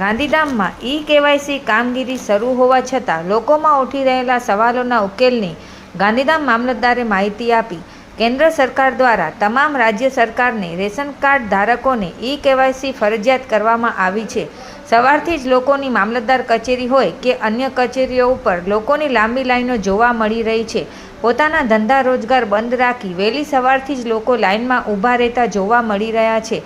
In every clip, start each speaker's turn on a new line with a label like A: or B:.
A: ગાંધીધામમાં e KYC કામગીરી શરૂ હોવા છતાં લોકોમાં ઉઠી રહેલા સવાલોના ઉકેલની ગાંધીધામ મામલતદારે માહિતી આપી. કેન્દ્ર સરકાર દ્વારા તમામ રાજ્ય સરકારને રેશન કાર્ડ ધારકોને ઈ કેવાયસી ફરજિયાત કરવામાં આવી છે. સવારથી જ લોકોની મામલતદાર કચેરી હોય કે અન્ય કચેરીઓ ઉપર લોકોની લાંબી લાઈનો જોવા મળી રહી છે. પોતાના ધંધા રોજગાર બંધ રાખી વહેલી સવારથી જ લોકો લાઇનમાં ઊભા રહેતા જોવા મળી રહ્યા છે.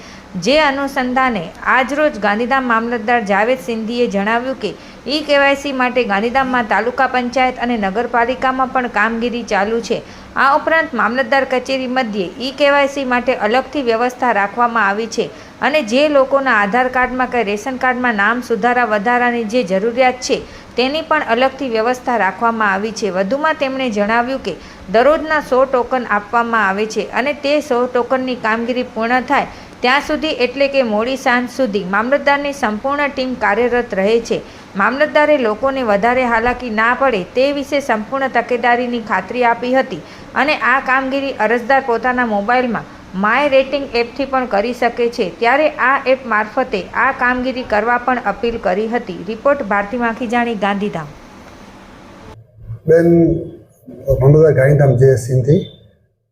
A: જે અનુસંધાને આજરોજ ગાંધીધામ મામલતદાર જાવેદ સિંધીએ જણાવ્યું કે ઈ કેવાયસી માટે ગાંધીધામમાં તાલુકા પંચાયત અને નગરપાલિકામાં પણ કામગીરી ચાલુ છે. આ ઉપરાંત મામલતદાર કચેરી મધ્યે ઈ કેવાયસી માટે અલગથી વ્યવસ્થા રાખવામાં આવી છે. અને જે લોકોના આધાર કાર્ડમાં કે રેશન કાર્ડમાં નામ સુધારા વધારાની જે જરૂરિયાત છે, તેની પણ અલગથી વ્યવસ્થા રાખવામાં આવી છે. વધુમાં તેમણે જણાવ્યું કે, દરરોજના સો ટોકન આપવામાં આવે છે અને તે સો ટોકનની કામગીરી પૂર્ણ થાય ત્યાં સુધી એટલે કે મોડી સાંજ સુધી મામલતદારની સંપૂર્ણ ટીમ કાર્યરત રહે છે. મામલતદારે લોકોને વધારે હાલાકી ના પડે તે વિશે સંપૂર્ણ તકેદારીની ખાતરી આપી હતી અને આ કામગીરી અરજદાર પોતાના મોબાઈલમાં માય રેટિંગ એપથી પણ કરી શકે છે. ત્યારે આ એપ મારફતે આ કામગીરી કરવા પણ અપીલ કરી હતી. રિપોર્ટ ભારતી માખીજાણી, ગાંધીધામ.
B: બેન મમતા ગાંધીધામ જે સિંધી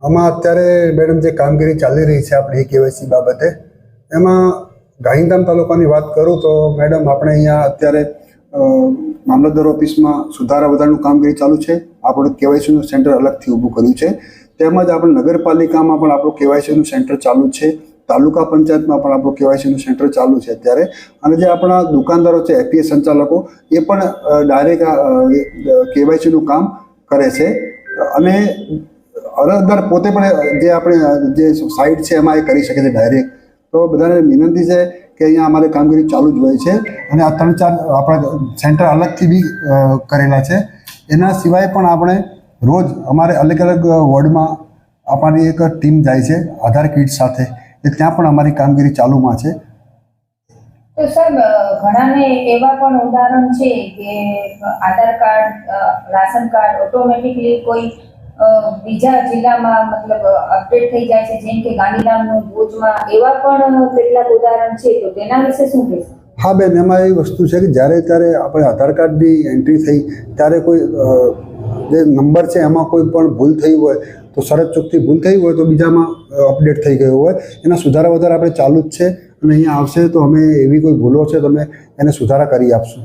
B: આમાં અત્યારે મેડમ જે કામગીરી ચાલી રહી છે આપણી કેવાયસી બાબતે, એમાં ગાંધીધામ તાલુકાની વાત કરું તો મેડમ, આપણે અહીંયા અત્યારે મામલતદાર ઓફિસમાં સુધારા વધારાનું કામગીરી ચાલુ છે. આપણું કેવાયસીનું સેન્ટર અલગથી ઊભું કર્યું છે. તેમજ આપણે નગરપાલિકામાં પણ આપણું કેવાયસીનું સેન્ટર ચાલુ છે, તાલુકા પંચાયતમાં પણ આપણું કેવાયસીનું સેન્ટર ચાલુ છે અત્યારે. અને જે આપણા દુકાનદારો છે એપીએસ સંચાલકો, એ પણ ડાયરેક્ટ કેવાયસીનું કામ કરે છે. અને અરજદાર પોતે પણ જે આપણે જે સાઇટ છે, એમાં એ કરી શકે છે ડાયરેક્ટ તો બધાને વિનંતી છે કે અહીંયા અમારે કામગીરી ચાલુ જ હોય છે. અને આ ત્રણ ચાર આપણા સેન્ટર અલગથી બી કરેલા છે. એના સિવાય પણ આપણે રોજ અમારે અલગ અલગ વોર્ડમાં અમારી એક ટીમ જાય છે આધાર કીટ સાથે. એ ત્યાં પણ અમારી કામગીરી ચાલુમાં છે.
C: તો સાહેબ ઘણાને એવા પણ ઉદાહરણ છે કે Aadhaar card ration card automatically કોઈ બીજા જિલ્લામાં મતલબ અપડેટ થઈ જાય છે જેમ કે ગાંધીધામનું ભુજમાં એવા પણ કેટલાક ઉદાહરણ છે. તો તેના વિશે શું કહેશો?
B: હા બેન એમાં એવી વસ્તુ છે કે જ્યારે ત્યારે આપણે આધાર કાર્ડની એન્ટ્રી થઈ ત્યારે કોઈ જે નંબર છે એમાં કોઈ પણ ભૂલ થઈ હોય તો શરત ચોકથી ભૂલ થઈ હોય તો બીજામાં અપડેટ થઈ ગયો હોય. એના સુધારા વધારા આપણે ચાલુ જ છે અને અહીંયા આવશે તો અમે એવી કોઈ ભૂલો છે તો અમે એને સુધારા કરી આપશું.